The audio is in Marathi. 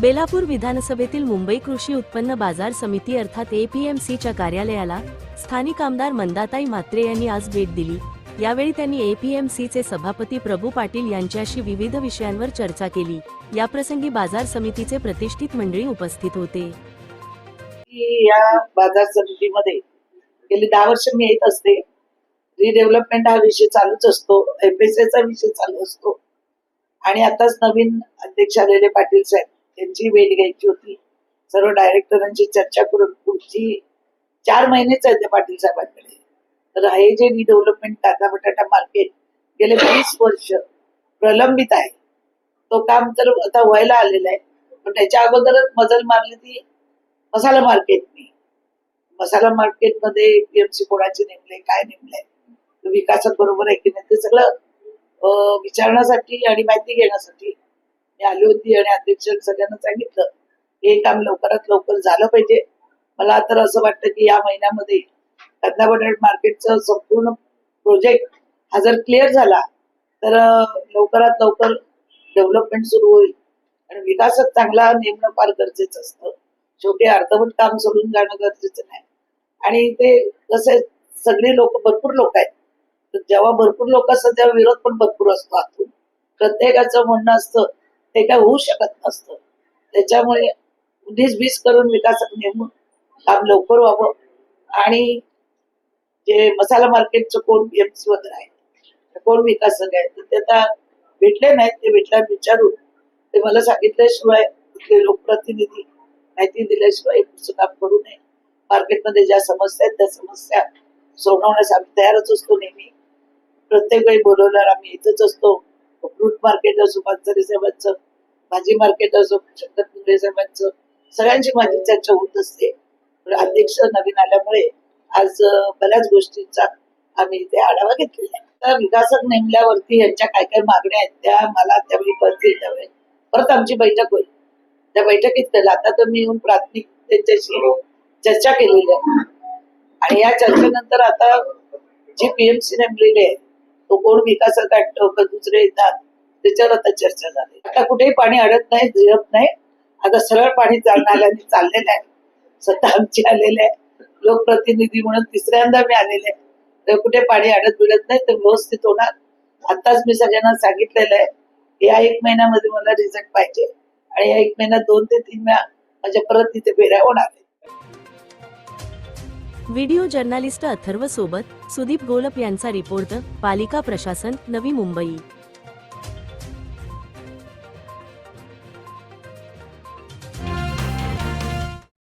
बेलापूर विधानसभेतील मुंबई कृषी उत्पन्न बाजार समिती अर्थात एपीएमसीच्या कार्यालयाला स्थानिक आमदार मंदाताई म्हात्रे यांनी आज भेट दिली. यावेळी त्यांनी एपीएमसीचे सभापती प्रभू पाटील यांच्याशी विविध विषयांवर चर्चा केली. याप्रसंगी बाजार समितीचे प्रतिष्ठित मंडळी उपस्थित होते. या बाजार समितीमध्ये गेली दहा वर्ष मी येत असते. रिडेव्हलपमेंट हा विषय चालूच असतो एफएसएचा विषय चालू असतो. आणि आताच नवीन अध्यक्ष आलेले पाटील साहेब त्यांची भेट घ्यायची होती. सर्व डायरेक्टरांची चर्चा करून पुढची चार महिनेच आहे त्या पाटील साहेबांकडे. तर हे जे रिडेव्हलपमेंट कांदा बटाटा मार्केट गेले वीस वर्ष प्रलंबित आहे. तो काम तर आता व्हायला आलेला आहे. पण त्याच्या अगोदरच मजल मारली ती मसाला मार्केटनी. मसाला मार्केटमध्ये पीएमसी कोणाचे नेमले काय नेमले? विकासात बरोबर आहे की नाही ते सगळं विचारण्यासाठी आणि माहिती घेण्यासाठी मी आली होती आणि अध्यक्ष सगळ्यांना सांगितलं हे काम लवकरात लवकर झालं पाहिजे. मला तर असं वाटतं की या महिन्यामध्ये कांदा बटाट मार्केटचं संपूर्ण प्रोजेक्ट हा जर क्लिअर झाला तर लवकरात लवकर डेव्हलपमेंट सुरू होईल आणि विकासात चांगला नेमणं फार गरजेचं असतं. शेवटी अर्धवट काम सोडून जाणं गरजेचं नाही. आणि ते कसं आहे, सगळी लोक भरपूर लोक आहेत. तर जेव्हा भरपूर लोक असतात तेव्हा विरोध पण भरपूर असतो आतून. प्रत्येकाचं म्हणणं असतं ते काय होऊ शकत नसतं. त्याच्यामुळे उन्नीस बीस करून विकासक नेमून काम लवकर व्हावं. आणि जे मसाला मार्केटचं कोण बीएमसी वगैरे आहे कोण विकासक आहे तर ते आता भेटले नाहीत. ते भेटल्या विचारून ते मला सांगितल्याशिवाय तिथले लोकप्रतिनिधी माहिती दिल्याशिवाय पुढचं काम करू नये. मार्केटमध्ये ज्या समस्या आहेत त्या समस्या सोडवण्यास आम्ही तयारच असतो नेहमी. प्रत्येक वेळी बोलवल्यावर आम्ही इथंच असतो. फ्रूट मार्केट असो पानसरे साहेबांचं भाजी मार्केट असो शंकर पिंगळे साहेबांचं सगळ्यांची माझी चर्चा होत असते. पण अध्यक्ष नवीन आल्यामुळे आज बऱ्याच गोष्टींचा आम्ही इथे आढावा घेतलेला आहे. तर विकासक नेमल्यावरती यांच्या काय काय मागण्या आहेत त्या मला त्यावेळी परत त्यावेळी. परत आमची बैठक होईल. त्या बैठकीत केलं आता तर मी येऊन प्राथमिक त्यांच्याशी चर्चा केलेली आहे. आणि या चर्चेनंतर आता जी पीएमसी नेमलेली आहे तो कोण विकासक काढतो का दुसरे येतात? त्याच्यावर आता चर्चा झाली. आता कुठेही पाणी अडत नाही जिरत नाही. आता सरळ पाणी चालणाऱ्यांनी चाललेलं आहे स्वतः आमची आलेले आहे लोकप्रतिनिधी म्हणून तिसऱ्यांदा मी आलेले आहे तर कुठे पाणी अडत बिडत नाही तर व्यवस्थित होणार. आताच मी सगळ्यांना सांगितलेलं आहे या एक महिन्यामध्ये मला रिझल्ट पाहिजे. आणि या एक महिन्यात दोन ते तीन वेळा माझ्या परत तिथे फेऱ्या होणार व्हिडिओ जर्नालिस्ट अथर्व सोबत सुदीप गोलप यांचा रिपोर्ट पालिका प्रशासन नवी मुंबई.